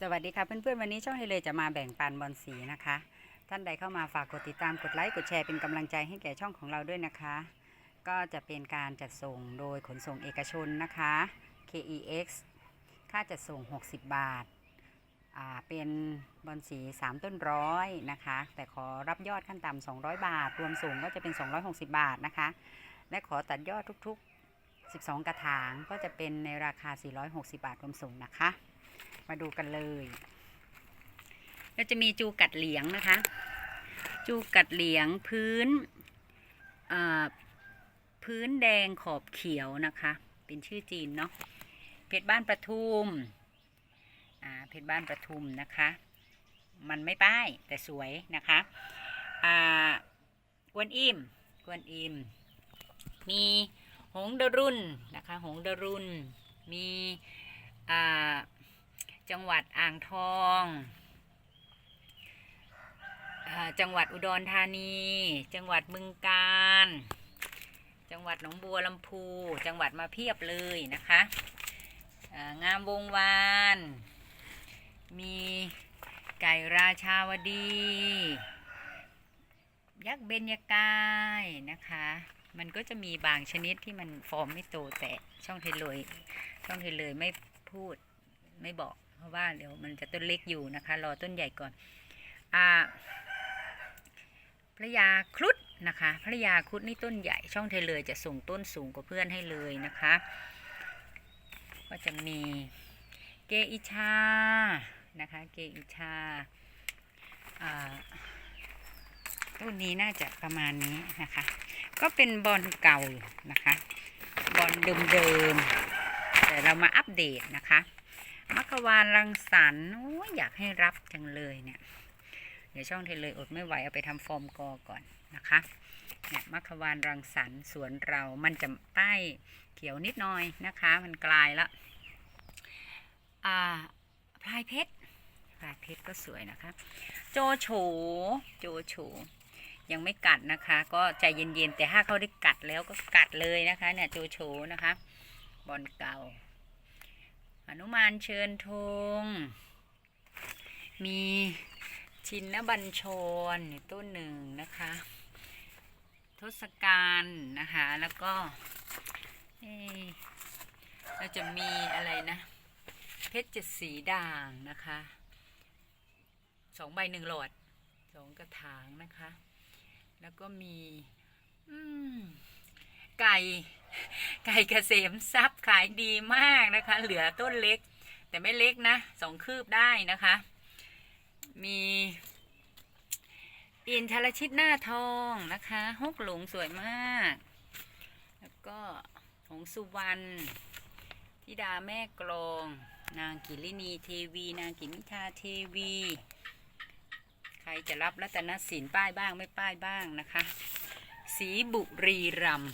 สวัสดีค่ะเพื่อนๆวันนี้ช่องเฮเลยจะมาแบ่งปันบอลสีนะคะ ท่านใดเข้ามาฝากกดติดตามกดไลค์กดแชร์เป็นกำลังใจให้แก่ช่องของเราด้วยนะคะ ก็จะเป็นการจัดส่งโดยขนส่งเอกชนนะคะ KEX ค่าจัดส่ง 60 บาทอ่าเป็นบอลสี 3 ต้นร้อยนะคะ แต่ขอรับยอดขั้นต่ำ200 บาท รวมส่งก็จะเป็น 260 บาทนะคะ และขอตัดยอดทุกๆ 12 กระถางก็จะเป็นในราคา 460 บาทรวมส่งนะคะ มาดูกันเลยก็จะมีจูกัดเหลียงนะคะ จูกัดเหลียงพื้นอ่าพื้นแดงขอบเขียวนะคะ เป็นชื่อจีนเนาะเพชรบ้านประทุมอ่าเพชรบ้านประทุมนะคะ มันไม่ป้ายแต่สวยนะคะอ่ากวนอิมกวนอิมมีหงดรุนนะคะ หงดรุนมีอ่า จังหวัดอ่างทอง จังหวัดอุดรธานี จังหวัดบึงกาฬ จังหวัดหนองบัวลำพู จังหวัดมาเพียบเลยนะคะงามวงวาน มีไก่ราชาวดี ยักษ์เบญกายนะคะ มันก็จะมีบางชนิดที่มันฟอร์มไม่โตแต่ช่องเทเลย ช่องเทเลยไม่พูดไม่บอก เพราะว่าเดี๋ยวมันจะต้นเล็กอยู่นะคะ รอต้นใหญ่ก่อนอ่าพระยาครุฑนะคะพระยาครุฑนี่ต้นใหญ่ช่องเทเลยจะส่งต้นสูงกว่าเพื่อนให้เลยนะคะ ก็จะมีเกอิชานะคะเกอิชาอ่าต้นนี้น่าจะประมาณนี้นะคะ ก็เป็นบอลเก่านะคะบอลเดิมๆแต่เรามาอัปเดตนะคะ มัคควานรังสรรค์อยอยากให้รับจังเลยเนี่ย เดี๋ยวช่องเทเลยอดไม่ไหวเอาไปทำฟอร์มกอก่อนนะคะเนี่ยมัคควานรังสรรค์สวนเรามันจะใต้เขียวนิดหน่อยนะคะ มันกลายละอ่าพลายเพชรพลายเพชรก็สวยนะคะ โจโฉโจโฉยังไม่กัดนะคะ ก็ใจเย็นๆแต่ถ้าเขาได้กัดแล้วก็กัดเลยนะคะ เนี่ยโจโฉนะคะ บอลเก่า อนุมานเชิญธงมีชินบัญชรอยู่ต้นหนึ่งนะคะ ทศกัณฐ์นะคะ แล้วก็เราจะมีอะไรนะ เพชรเจ็ดสีด่างนะคะสองใบหนึ่งหลอดสองกระถางนะคะ แล้วก็มีอืไก่ ไก่เกษมทรัพย์ขายดีมากนะคะ เหลือต้นเล็ก แต่ไม่เล็กนะสองคืบได้นะคะ มีอินทรชิตหน้าทองนะคะฮกหลงสวยมาก แล้วก็หงสุวรรณธิดาแม่กลอง นางกิรินีเทวี นางกิมิทาเทวี ใครจะรับรัตนสินป้ายบ้างไม่ป้ายบ้างนะคะ สีบุรีรัมย์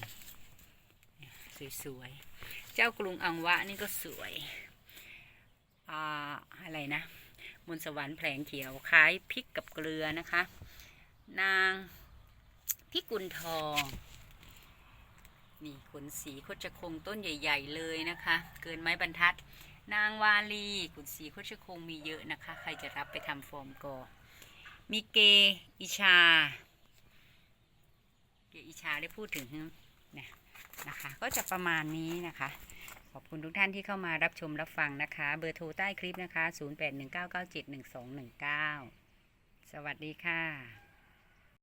สวยๆ เจ้ากรุงอังวะนี่ก็สวย อ่า อะไรนะ มนสวรรค์แผลงเขียวคล้ายพริกกับเกลือนะคะ นางพิกุลทอง นี่ขนสีโคชคงต้นใหญ่ ๆ เลยนะคะ เกินไม้บรรทัด นางวาลีขนสีโคชคงมีเยอะนะคะ ใครจะรับไปทำฟอร์มกอมีเกอิชา เกอิชาได้พูดถึงเนี่ย นะคะ ก็จะประมาณนี้นะคะ ขอบคุณทุกท่านที่เข้ามารับชมรับฟังนะคะ เบอร์โทรใต้คลิปนะคะ 0819971219 สวัสดีค่ะ